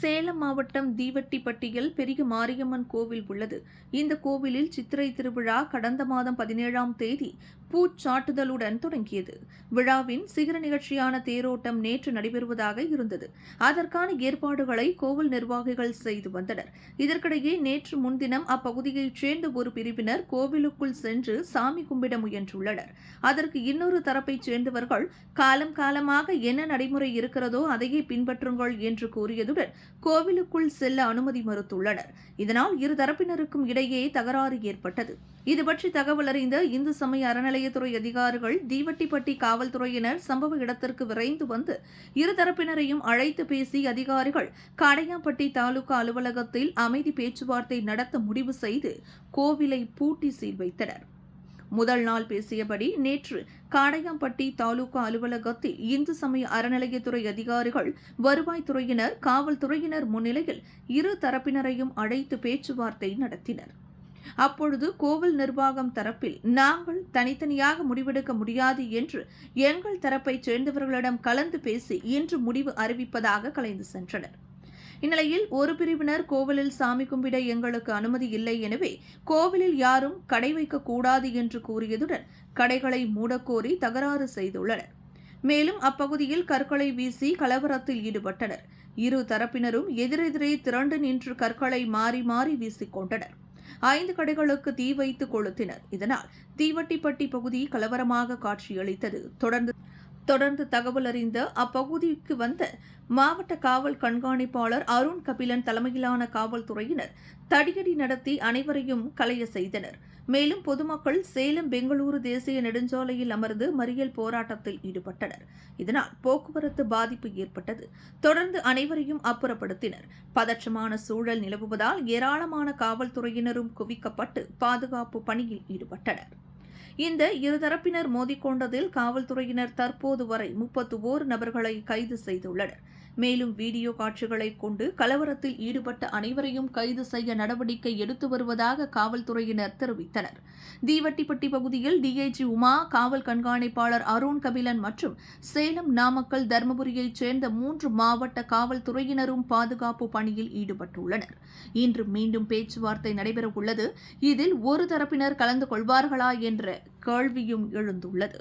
சேலம் மாவட்டம் தீவட்டிப்பட்டியில் பெரிய மாரியம்மன் கோவில் உள்ளது. இந்த கோவிலில் சித்திரை திருவிழா கடந்த மாதம் பதினேழாம் தேதி பூச்சாட்டுதலுடன் தொடங்கியது. விழாவின் சிகர நிகழ்ச்சியான தேரோட்டம் நேற்று நடைபெறுவதாக இருந்தது. அதற்கான ஏற்பாடுகளை கோவில் நிர்வாகிகள் செய்து வந்தனர். இதற்கிடையே நேற்று முன்தினம் அப்பகுதியைச் சேர்ந்த ஒரு பிரிவினர் கோவிலுக்குள் சென்று சாமி கும்பிட முயன்றுள்ளனர். அதற்கு இன்னொரு தரப்பைச் சேர்ந்தவர்கள் காலம் காலமாக என்ன நடைமுறை இருக்கிறதோ அதையே பின்பற்றுங்கள் என்று கூறியதுடன் கோவிலுக்குள் செல்ல அனுமதி மறுத்துள்ளனர். இதனால் இரு தரப்பினருக்கும் இடையே தகராறு ஏற்பட்டது. இதுபற்றி தகவல் அறிந்த இந்து சமய அறநிலையத்துறை அதிகாரிகள் தீவட்டிப்பட்டி காவல்துறையினர் சம்பவ இடத்திற்கு விரைந்து வந்து இருதரப்பினரையும் அழைத்து பேசி அதிகாரிகள் காடையாம்பட்டி தாலுகா அலுவலகத்தில் அமைதி பேச்சுவார்த்தை நடத்த முடிவு செய்து கோவிலை பூட்டி சீல் வைத்தனர். முதல் நாள் பேசியபடி நேற்று காடையாம்பட்டி தாலுகா அலுவலகத்தில் இந்து சமய அறநிலையத்துறை அதிகாரிகள் வருவாய்த்துறையினர் காவல்துறையினர் முன்னிலையில் இரு தரப்பினரையும் அழைத்து பேச்சுவார்த்தை நடத்தினர். அப்பொழுது கோவில் நிர்வாகம் தரப்பில் நாங்கள் தனித்தனியாக முடிவெடுக்க முடியாது என்று எங்கள் தரப்பைச் சேர்ந்தவர்களிடம் கலந்து பேசி இன்று முடிவு அறிவிப்பதாக கலைந்து சென்றனர். இந்நிலையில் ஒரு பிரிவினர் கோவிலில் சாமி கும்பிட எங்களுக்கு அனுமதி இல்லை எனவே கோவிலில் யாரும் கடை வைக்கக்கூடாது என்று கூறியதுடன் கடைகளை மூடக்கோரி தகராறு செய்துள்ளனர். மேலும் அப்பகுதியில் கற்களை வீசி கலவரத்தில் ஈடுபட்டனர். இரு தரப்பினரும் எதிரெதிரே திரண்டு நின்று கற்களை மாறி மாறி வீசிக் கொண்டனர். ஐந்து கடைகளுக்கு தீ வைத்து கொளுத்தினர். இதனால் தீவட்டிப்பட்டி பகுதி கலவரமாக காட்சியளித்தது. தொடர்ந்து தொடர்ந்து தகவல் அறிந்த அப்பகுதிக்கு வந்த மாவட்ட காவல் கண்காணிப்பாளர் அருண் கபிலன் தலைமையிலான காவல்துறையினர் தடியடி நடத்தி அனைவரையும் கலைய செய்தனர். மேலும் பொதுமக்கள் சேலம் பெங்களூரு தேசிய நெடுஞ்சாலையில் அமர்ந்து மறியல் போராட்டத்தில் ஈடுபட்டனர். இதனால் போக்குவரத்து பாதிப்பு ஏற்பட்டது. தொடர்ந்து அனைவரையும் அப்புறப்படுத்தினர். பதற்றமான சூழல் நிலவுவதால் ஏராளமான காவல்துறையினரும் குவிக்கப்பட்டு பாதுகாப்பு பணியில் ஈடுபட்டனர். இந்த இருதரப்பினர் மோதிக்கொண்டதில் காவல்துறையினர் தற்போது வரை முப்பத்து ஓர் நபர்களை கைது செய்துள்ளனர். மேலும் வீடியோ காட்சிகளை கொண்டு கலவரத்தில் ஈடுபட்ட அனைவரையும் கைது செய்ய நடவடிக்கை எடுத்து வருவதாக காவல்துறையினர் தெரிவித்தனர். தீவட்டிப்பட்டி பகுதியில் டிஐஜி உமா காவல் கண்காணிப்பாளர் அருண் கபிலன் மற்றும் சேலம் நாமக்கல் தருமபுரியைச் சேர்ந்த மூன்று மாவட்ட காவல்துறையினரும் பாதுகாப்பு பணியில் ஈடுபட்டுள்ளனர். இன்று மீண்டும் பேச்சுவார்த்தை நடைபெறவுள்ளது. இதில் ஒரு தரப்பினர் கலந்து கொள்வார்களா என்ற கேள்வியும் எழுந்துள்ளது.